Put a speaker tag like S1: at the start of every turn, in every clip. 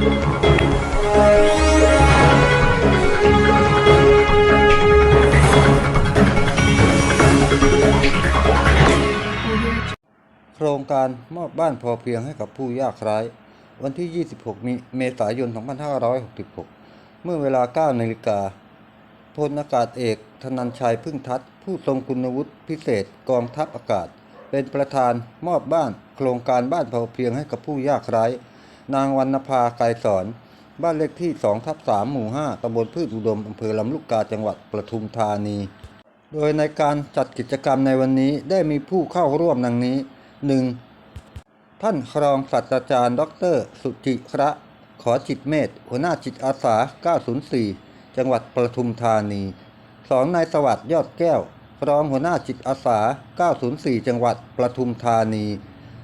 S1: โครงการมอบบ้านพอเพียงให้กับผู้ยากไร้ วันที่ 26มิเมษายน 2566 เมื่อเวลา 9 นาฬิกาพลอากาศเอก ธนันชัยพึ่งทัศผู้ทรงคุณวุฒิพิเศษกองทัพอากาศ เป็นประธานมอบบ้าน โครงการบ้านพอเพียงให้กับผู้ยากไร้ นางวรรณภาไกรสอนบ้านเลขที่2ทับ3หมู่ 5ตำบลพืชอุดมอำเภอลำลูกกาจังหวัดปทุมธานี โดยในการจัดกิจกรรมในวันนี้ได้มีผู้เข้าร่วมดังนี้ 1. ท่านครองศาสตราจารย์ ดร สุจิระขอจิตเมธหัวหน้าจิตอาสา 904 จังหวัดปทุมธานี 2. นายสวัสดิ์ยอดแก้วรองหัวหน้าจิตอาสา 904 จังหวัดปทุมธานี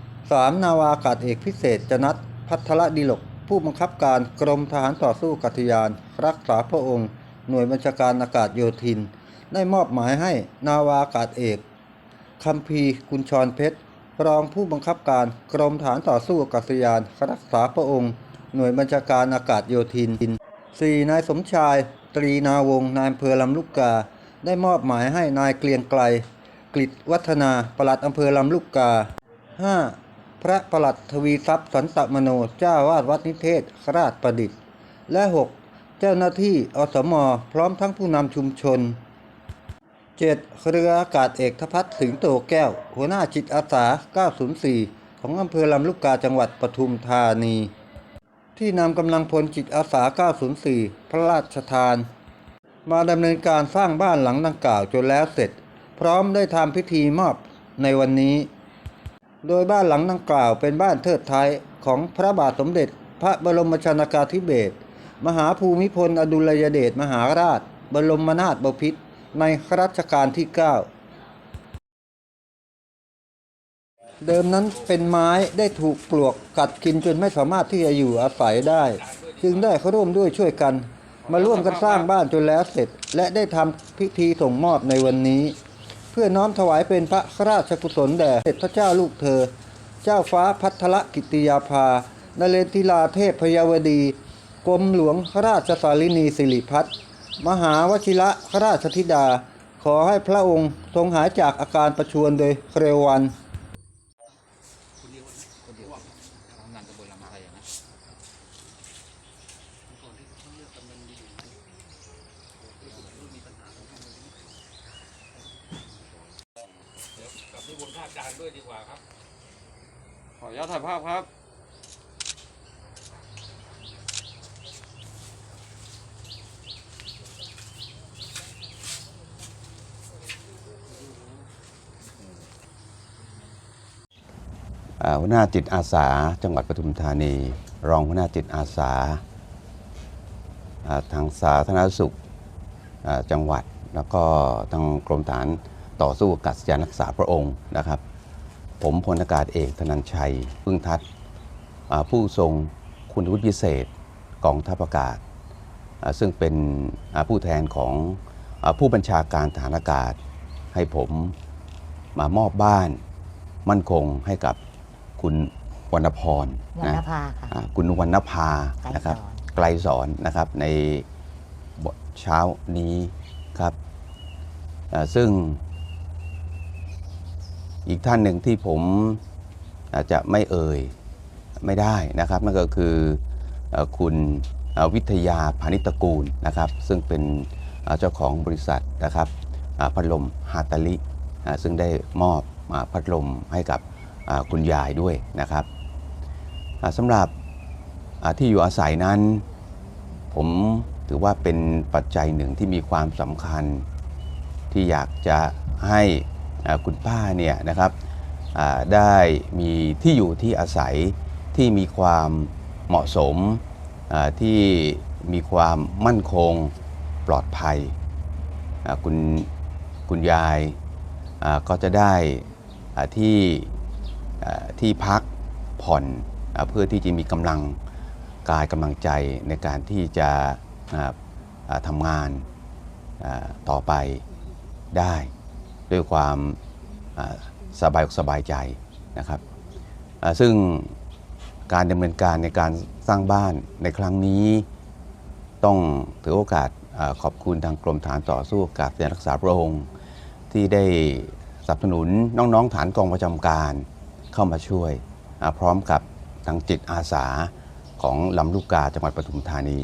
S1: 3. นาวาอากาศเอกพิเศษจนัท พัทรดิลก ผู้บังคับการกรมทหารต่อสู้กัตยาน รักษาพระองค์ หน่วยบัญชาการอากาศโยธิน ได้มอบหมายให้นาวาอากาศเอกคัมพีกุญชรเพชร รองผู้บังคับการกรมฐานต่อสู้อากาศยาน รักษาพระองค์ หน่วยบัญชาการอากาศโยธิน 4. นายสมชาย ตรีนาวงนายอำเภอลำลูกกา ได้มอบหมายให้นายเกลียงไกล กฤษวัฒนาปลัดอำเภอลำลูกกา 5. พระประหลัดทวีทรัพย์สันตมโนเจ้าวาดวัดนิเทศราชประดิษฐ์ และ 6. เจ้าหน้าที่อสมอพร้อมทั้งผู้นำชุมชน 7. เรืออากาศเอกทพัฒน์สิงโตแก้ว หัวหน้าจิตอาสา 904 ของอำเภอลำลูกกาจังหวัดปทุมธานี ที่นำกำลังพลจิตอาสา 904 พระราชทาน มาดำเนินการสร้างบ้านหลังดังกล่าวจนแล้วเสร็จ พร้อมได้ทำพิธีมอบในวันนี้ โดยบ้านหลังดังกล่าวเป็นบ้านเทิดไทยของพระบาทสมเด็จ พระบรมชนากาธิเบศรมหาภูมิพลอดุลยเดชมหาราช บรมนาถบพิตรในรัชกาลที่ 9 เดิมนั้นเป็นไม้ได้ถูกปลวกกัดกินจนไม่สามารถที่จะอยู่อาศัยได้ จึงได้เข้าร่วมด้วยช่วยกัน มาร่วมกันสร้างบ้านจนแล้วเสร็จ และได้ทำพิธีส่งมอบในวันนี้ พื่อน้อมถวายเป็นพระราชกุศลแด่เด็จพระเจ้าลูกเธอ เจ้าฟ้าพัทรกิติยาภานเรนทิลาเทพพยาวดี กรมหลวงราชสารินีสิริพัฒมหาวชิระราชธิดา ขอให้พระองค์ทรงหายจากอาการประชวรโดยเร็ววัน
S2: ทำงานกระบวนการอะไรนะ เดี๋ยวกลับที่วงท่าจานด้วยดีกว่าครับ
S1: ขออนุญาตถ่ายภาพครับ
S3: อ่าหัวหน้าจิตอาสาจังหวัดปทุมธานี รองหัวหน้าจิตอาสาอ่าทางสาธารณสุขอ่าจังหวัด แล้วก็ทางกรมฐานต่อสู้อากาศยานรักษาพระองค์นะครับ ผมพลอากาศเอกธนันชัยพึ่งทัศน์อ่าผู้ทรงคุณวุฒิพิเศษกองทัพอากาศอ่าซึ่งเป็นอ่าผู้แทนของอาผู้บัญชาการฐานอากาศ ให้ผมมามอบบ้านมั่นคงให้กับคุณวรรณพร
S4: วรรณภาค่ะ
S3: อ่าคุณวรรณภา
S4: ไกรสอน
S3: นะครับไกลสอนนะครับในบทเช้านี้ครับอ่าซึ่ง อีกท่านหนึ่งที่ผมอาจจะไม่เอ่ยไม่ได้นะครับนั่นก็คือคุณวิทยาพานิตกูลนะครับ ซึ่งเป็นเจ้าของบริษัทนะครับพัดลมฮาตาลิซึ่งได้มอบอ่าพัดลมให้กับคุณยายด้วยนะครับสำหรับที่อยู่อาศัยนั้น ผมถือว่าเป็นปัจจัยหนึ่งที่มีความสำคัญที่อยากจะให้ คุณป้าเนี่ยนะครับได้มีที่อยู่ที่อาศัยที่มีความเหมาะสมที่มีความมั่นคงปลอดภัยคุณคุณยายก็จะได้ที่ที่พักผ่อนเพื่อที่จะมีกำลังกายกำลังใจในการที่จะทำงานต่อไปได้ ด้วยความสบายอกสบายใจนะครับซึ่งการดำเนินการในการสร้างบ้านในครั้งนี้ ต้องถือโอกาสขอบคุณทางกรมฐานต่อสู้อากาศยนรักษาพระองค์ ที่ได้สนับสนุนน้องๆฐานกองประจำการเข้ามาช่วย พร้อมกับทางจิตอาสาของลำลูกกาจังหวัดปทุมธานี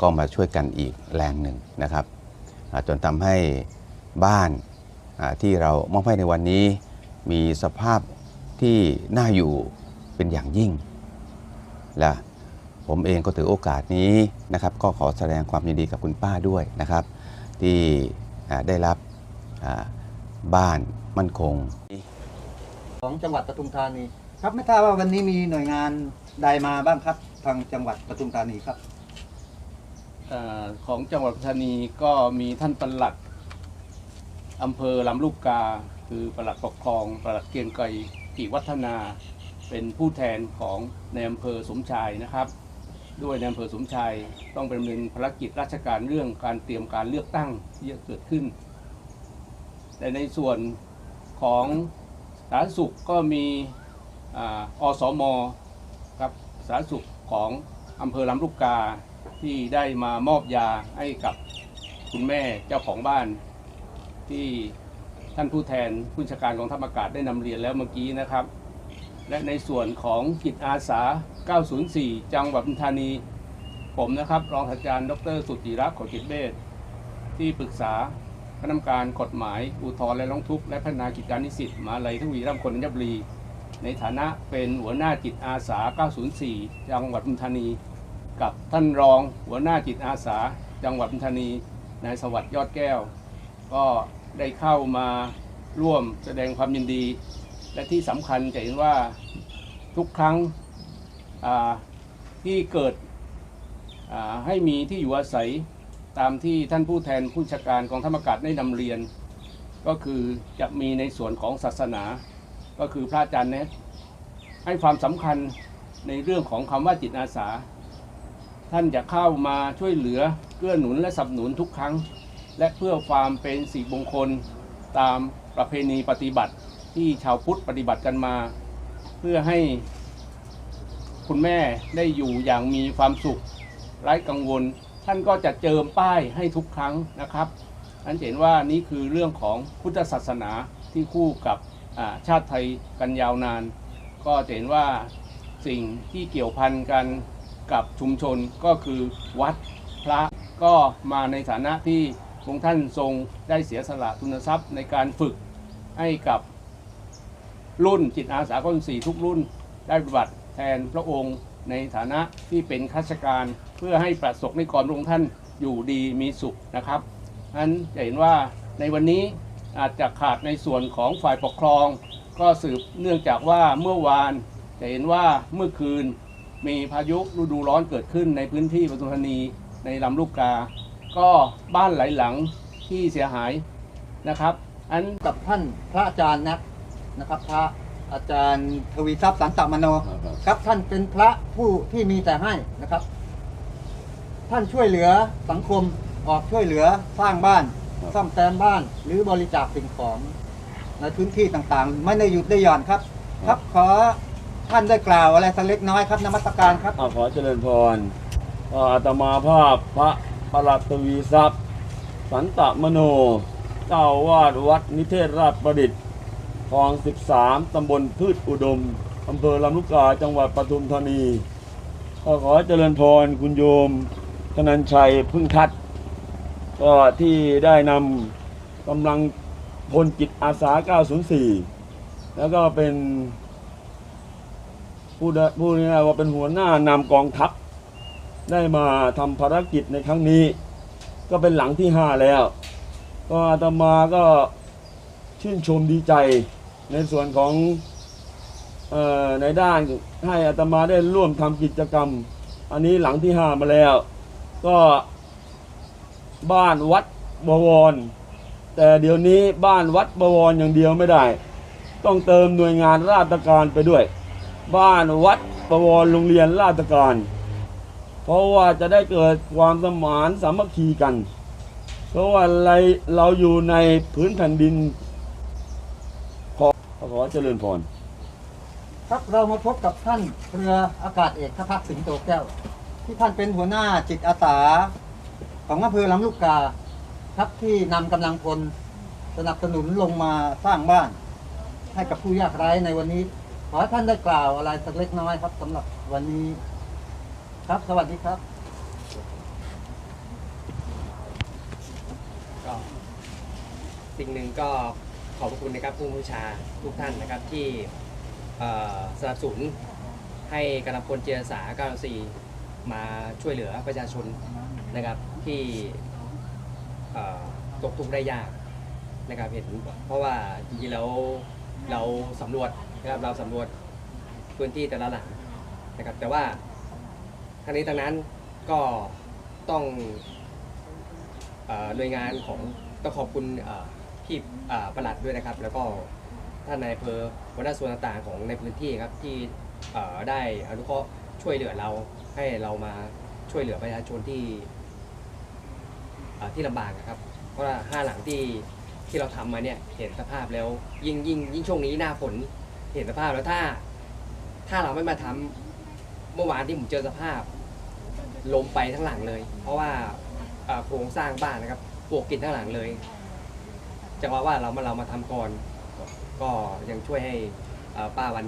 S3: ก็มาช่วยกันอีกแรงหนึ่งนะครับจนทำให้บ้าน ที่เรามอบให้ในวันนี้ มีสภาพที่น่าอยู่เป็นอย่างยิ่ง และผมเองก็ถือโอกาสนี้นะครับ ก็ขอแสดงความยินดีกับคุณป้าด้วยนะครับ ที่อ่าได้รับอ่าบ้านมั่นคง
S1: ของจังหวัดปทุมธานีครับไม่ทราบว่าวันนี้มีหน่วยงานใดมาบ้างครับทางจังหวัดปทุมธานีครับ
S2: เอ่อของจังหวัดปัตตานีก็มีท่านปลัด อำเภอลำลูกกา คือปลัดปกครองปลัดเกียงไกรกิวัฒนา เป็นผู้แทนของในอำเภอสมชายนะครับ ด้วยในอำเภอสมชายต้องดำเนินภารกิจราชการเรื่องการเตรียมการเลือกตั้งที่จะเกิดขึ้น แต่ในส่วนของสาธารณสุขก็มีออสมครับสาธารณสุขของอำเภอลำลูกกาที่ได้มามอบยาให้กับคุณแม่เจ้าของบ้าน ที่ท่านผู้แทนผู้บัญชาการกองทัพอากาศได้นำเรียนแล้วเมื่อกี้นะครับ และในส่วนของจิตอาสา 904 จังหวัดปทุมธานี ผมนะครับ รองศาสตราจารย์ ดร สุจิรักษ์ขอจิตเบศที่ปรึกษาคณะกรรมการกฎหมาย อุทธรณ์และร้องทุกข์และพัฒนากิจการนิสิตมหาลัยทวีร่ำคนธัญบุรี ในฐานะเป็นหัวหน้าจิตอาสา 904 จังหวัดปทุมธานี กับท่านรองหัวหน้าจิตอาสา จังหวัดปทุมธานีนายสวัสดิ์ยอดแก้ว ก็ได้เข้ามาร่วมแสดงความยินดี และที่สำคัญจะเห็นว่าทุกครั้งที่เกิดให้มีที่อยู่อาศัยตามที่ท่านผู้แทนผู้บัญชาการกองทัพอากาศได้นำเรียน ก็คือจะมีในส่วนของศาสนา ก็คือพระอาจารย์เนตให้ความสำคัญในเรื่องของคำว่าจิตอาสา ท่านจะเข้ามาช่วยเหลือเกื้อหนุนและสนับสนุนทุกครั้ง และเพื่อความเป็นสีมงคลตามประเพณีปฏิบัติที่ชาวพุทธปฏิบัติกันมา เพื่อให้คุณแม่ได้อยู่อย่างมีความสุขไร้กังวล ท่านก็จะเจิมป้ายให้ทุกครั้งนะครับท่านเห็นว่านี่คือเรื่องของพุทธศาสนาที่คู่กับชาติไทยกันยาวนาน ก็จะเห็นว่าสิ่งที่เกี่ยวพันกันกับชุมชนก็คือวัดพระก็มาในฐานะที่ พระองค์ท่านทรงได้เสียสละทุนทรัพย์ในการฝึกให้กับรุ่นจิตอาสาก้นสี่ทุกรุ่นได้ปฏิบัติแทนพระองค์ในฐานะที่เป็นข้าราชการเพื่อให้ประสบในกรพระองค์ท่านอยู่ดีมีสุขนะครับนั้นจะเห็นว่าในวันนี้อาจจะขาดในส่วนของฝ่ายปกครอง ก็สืบเนื่องจากว่าเมื่อวานจะเห็นว่าเมื่อคืนมีพายุฤดูร้อนเกิดขึ้นในพื้นที่ปทุมธานีในลำลูกกา ก็บ้านหลายหลังที่เสียหายนะครับ อัน
S1: กับท่านพระอาจารย์นักนะครับ พระอาจารย์ทวีทรัพย์สันตมโนครับท่านเป็นพระผู้ที่มีแต่ให้นะครับ ท่านช่วยเหลือสังคมออกช่วยเหลือสร้างบ้านซ่อมแซมบ้าน หรือบริจาคสิ่งของในพื้นที่ต่างๆ ไม่ได้หยุดได้หย่อนครับ ครับขอท่านได้กล่าวอะไรสักเล็กน้อยครับนมัสการครับ
S4: อาขอเจริญพรก็อาตมาภาพพระ ประหลัดทวีทรัพย์ สันตมโน เจ้าวาดวัดนิเทศราชประดิษฐ์คลอง 13 ตำบลพืชอุดม อำเภอลำลูกกา จังหวัดปทุมธานีก็ขอเจริญพรคุณโยมธนันชัยพึ่งทัดก็ที่ได้นำกำลังพลจิตอาสา 904 แล้วก็เป็นผู้ได้ผู้นี้ว่าเป็นหัวหน้านำกองทัพ ได้มาทำภารกิจในครั้งนี้ ก็เป็นหลังที่ห้าแล้ว ก็อาตมาก็ชื่นชมดีใจในส่วนของออในด้านให้อาตมาได้ร่วมทำกิจกรรม อันนี้หลังที่ห้ามาแล้ว ก็บ้านวัดบวร แต่เดี๋ยวนี้บ้านวัดบวรอย่างเดียวไม่ได้ ต้องเติมหน่วยงานราชการไปด้วย บ้านวัดประวรโรงเรียนราชการ เพราะว่าจะได้เกิดความสมานสามัคคีกัน เพราะว่าอะไรเราอยู่ในพื้นแผ่นดิน ขอขอเจริญพร
S5: ครับเรามาพบกับท่านเรืออากาศเอกทพักสิงโตแก้ว ที่ท่านเป็นหัวหน้าจิตอาสาของอำเภอลำลูกกาครับที่นำกำลังพลสนับสนุนลงมาสร้างบ้าน ให้กับผู้ยากไร้ในวันนี้ ขอท่านได้กล่าวอะไรสักเล็กน้อยครับสำหรับวันนี้ ครับ สวัสดีครับ
S6: ก็สิ่งหนึ่งก็ขอบพระคุณนะครับผู้บัญชาทุกท่านนะครับที่สนับสนุนให้กำลังพลเจรสา94 มาช่วยเหลือประชาชนนะครับที่ตกทุกข์ได้ยากนะครับเห็นเพราะว่าจริงๆแล้วเราสำรวจนะครับเราสำรวจพื้นที่แต่ละหลังนะครับแต่ว่า ทั้งนี้ทั้งนั้นก็ต้องเอ่อหน่วยงานของต้องขอบคุณเอ่อพี่เอ่อประหลัดด้วยนะครับ แล้วก็ท่านนายอำเภอหัวหน้าส่วนต่างๆของในพื้นที่ครับที่เอ่อได้อนุเคราะห์ช่วยเหลือเราให้เรามาช่วยเหลือประชาชนที่เอ่อที่ลำบากนะครับ เพราะว่าห้าหลังที่ที่เราทำมาเนี่ยเห็นสภาพแล้วยิ่งยิ่งยิ่งช่วงนี้หน้าฝนเห็นสภาพแล้วถ้า ถ้าเราไม่มาทำเมื่อวานที่ผมเจอสภาพ ลมไปทั้งหลังเลย เพราะว่าเอ่อโครงสร้างบ้านนะครับปวกกินทั้งหลังเลยจังหวะว่าเรามาเรามาทำก่อนก็ยังช่วยให้เอ่อป้าวัน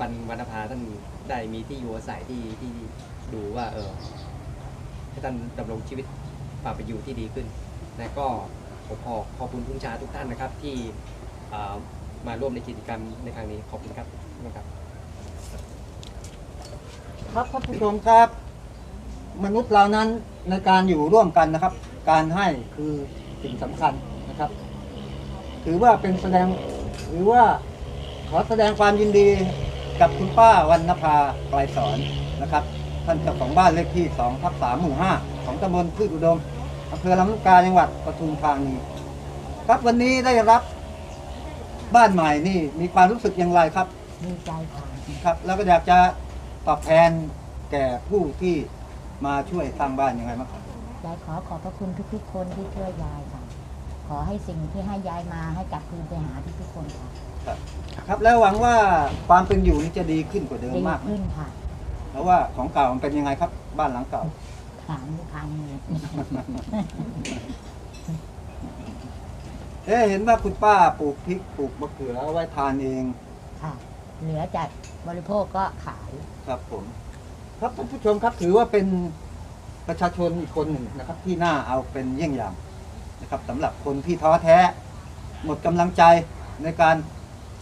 S6: วันวรรณภาท่านได้มีที่อยู่อาศัยที่ที่ดูว่าเออให้ท่านดำรงชีวิตความเป็นอยู่ที่ดีขึ้นและก็ผมขอขอบคุณทุกชาทุกท่านนะครับ ที่เอ่อมาร่วมในกิจกรรมในครั้งนี้ขอบคุณครับนะครับ
S5: ครับท่านผู้ชมครับ มนุษย์เรานั้นในการอยู่ร่วมกันนะครับ การให้คือสิ่งสำคัญนะครับ ถือว่าเป็นแสดงหรือว่าขอแสดงความยินดีกับคุณป้าวันนภาไกลสอนนะครับ ท่านเจ้าของบ้านเลขที่2ทับ3หมู่5ของตำบลพืชอุดมอำเภอลำลูกกาจังหวัดปทุมธานีครับวันนี้ได้รับบ้านใหม่นี่มีความรู้สึกอย่างไรครับ
S7: ดีใจค่ะ
S5: ครับ แล้วก็อยากจะตอบแทนแก่ผู้ที่ มาช่วยสร้างบ้านยังไงบ้างครับ
S7: ยายขอขอบพระคุณทุกๆ คนที่ช่วยยายค่ะ ขอให้สิ่งที่ให้ยายมาให้กลับคืนไปหาทุกๆคนค่ะ
S5: ครับแล้วหวังว่าความเป็นอยู่นี้จะดีขึ้นกว่าเดิม
S7: ดี
S5: มากไหม
S7: ขึ้นค่ะ
S5: เพราะว่าของเก่ามันเป็นยังไงครับ บ้านหลังเก่า
S7: ถามลูกค้าเลย
S5: เอ๊ะเห็นว่าคุณป้าปลูกพริกปลูกมะเขือเอาไว้ทานเอง
S7: ค่ะ เหลือจากบริโภคก็ขาย
S5: ครับผม ครับท่านผู้ชมครับถือว่าเป็นประชาชนอีกคนหนึ่งนะครับ ที่น่าเอาเป็นเยี่ยงอย่างนะครับสำหรับคนที่ท้อแท้ หมดกำลังใจในการ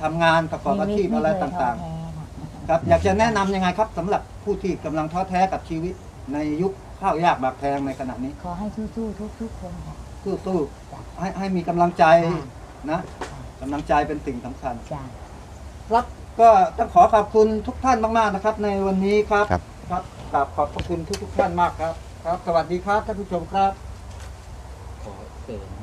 S5: ทำงานประกอบอาชีพอะไรต่างๆ
S7: ชีวิตไม่เคยท้อแท้ค่ะ
S5: ครับ อยากจะแนะนำยังไงครับสำหรับผู้ที่กำลังท้อแท้กับชีวิต ในยุคข้าวยากหมากแพงในขณะนี้
S7: ขอให้สู้ๆทุกๆคนค่ะ
S5: สู้ๆให้ให้มีกำลังใจ
S7: ค่ะ
S5: นะกำลังใจเป็นสิ่งสำคัญ
S7: จ้ะ
S5: ครับก็ต้องขอขอบคุณทุกท่านมาก ๆ นะครับ ในวันนี้ครับ
S3: ครับ
S5: ครับกราบขอบพระคุณทุกทุกท่านมากครับ ครับ สวัสดีครับท่านผู้ชมครับ
S6: ขอเสริม